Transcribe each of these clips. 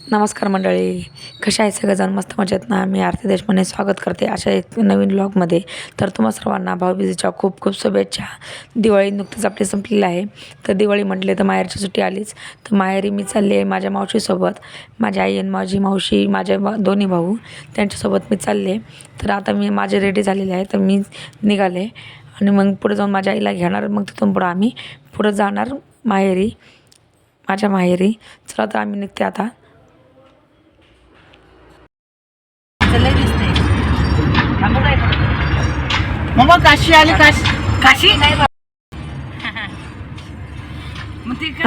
नमस्कार मंडळी कशा आहे सगळेजण? मस्त मजेत ना? मी आरती देशपांडे स्वागत करते अशा एक नवीन ब्लॉगमध्ये तर तुम्हा सर्वांना भाऊबीजेच्या खूप खूप शुभेच्छा. दिवाळी नुकतीच आपली संपलेली आहे. तर दिवाळी म्हटले तर माहेरची सुट्टी आलीच. तर माहेरी मी चालली आहे माझ्या मावशीसोबत. माझी आई आणि माझी मावशी माझे दोन्ही भाऊ त्यांच्यासोबत मी चालले तर आता मी माझे रेडी झालेले आहे. तर मी निघाले. आणि मग पुढे जाऊन माझ्या आईला घेणार. मग तिथून पुढं आम्ही पुढं जाणार माहेरी माझ्या माहेरी. चला तर आम्ही निघते आता. मग काशी आली काशी काशी?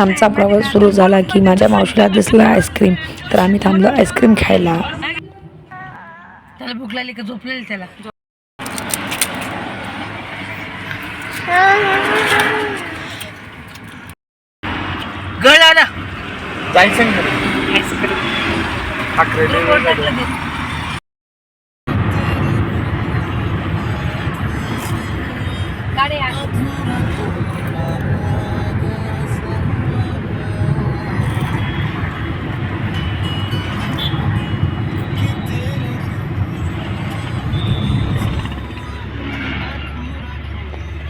आमचा प्रवास सुरू झाला की माझ्या मावशीला दिसला आईस्क्रीम. तर आम्ही थांबलो आईस्क्रीम खायला. त्याला भूक लागली का झोपलेली त्याला? गळ दादा. जायचं ठाकरे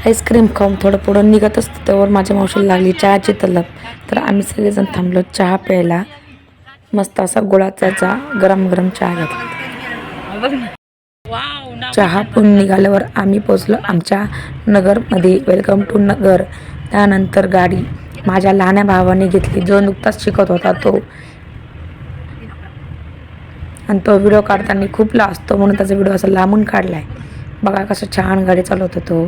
आईस्क्रीम खाऊन थोडं पुढं निघत असतं त्यावर माझ्या मावशीला लागली चहाची तलब तर आम्ही सगळेजण थांबलो चहा प्यायला. मस्त असा गुळाचा चहा गरम गरम चहा घेतला. चहा पण निघाल्यावर आम्ही पोचलो आमच्या नगरमध्ये. Welcome to Nagar. त्यानंतर गाडी. माझ्या लहान्या भावाने घेतली. जो नुकताच शिकत होता तो. आणि तो व्हिडिओ काढताना खूप लाजतो. म्हणून त्याचा व्हिडिओ असा लांबून काढलाय. बघा कसं छान गाडी चालवतो तो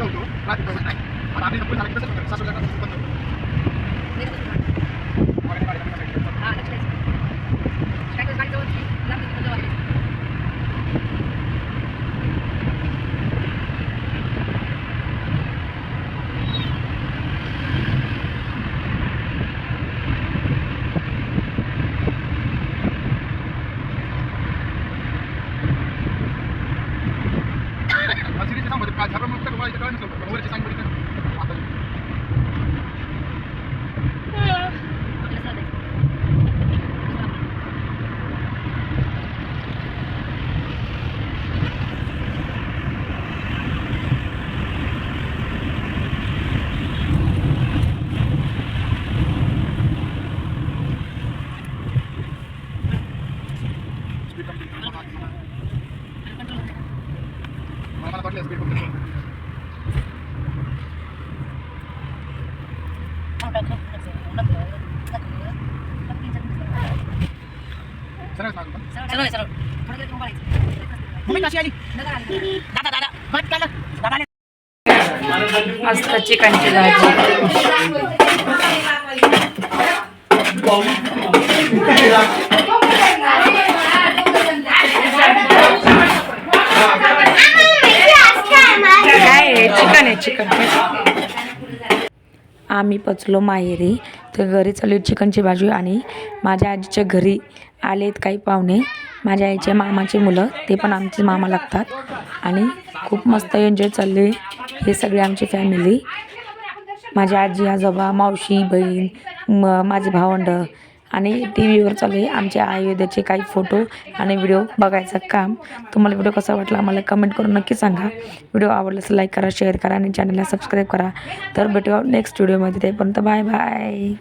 होतो तो बरोबर नाही आता आम्ही नको झालं की कसं करतो? सासूला जातात, बंद होतं. वगैरे गाडी आम्ही कसं करतो? मला सिरीजचं नाव माहिती, काय झालं म्हणून तर मला इथं कळलं नसलं. पण वरची सांग मला वाटलं सरळ सांग आली दादा दादा दादा मस्त चिकनची भाजी चिकन आम्ही पचलो माहेरी. तर घरी चालू चिकनची भाजी आणि माझ्या आजीच्या घरी आलेत काही पाहुणे. माझ्या आईचे मामाचे मुलं ते पण आमचे मामा लागतात. आणि खूप मस्त एन्जॉय चालले हे सगळे आमची फॅमिली माझी आजी आजोबा मावशी बहीण म माझे भावंड आणि टी व्हीवर चालू आहे आमच्या अयोध्येचे काही फोटो आणि व्हिडिओ बघायचं काम. तुम्हाला व्हिडिओ कसा वाटला आम्हाला कमेंट करून नक्की सांगा. व्हिडिओ आवडल्यास लाईक करा शेअर करा आणि चॅनलला सबस्क्राईब करा. तर भेटूया नेक्स्ट व्हिडिओमध्ये तेपर्यंत बाय बाय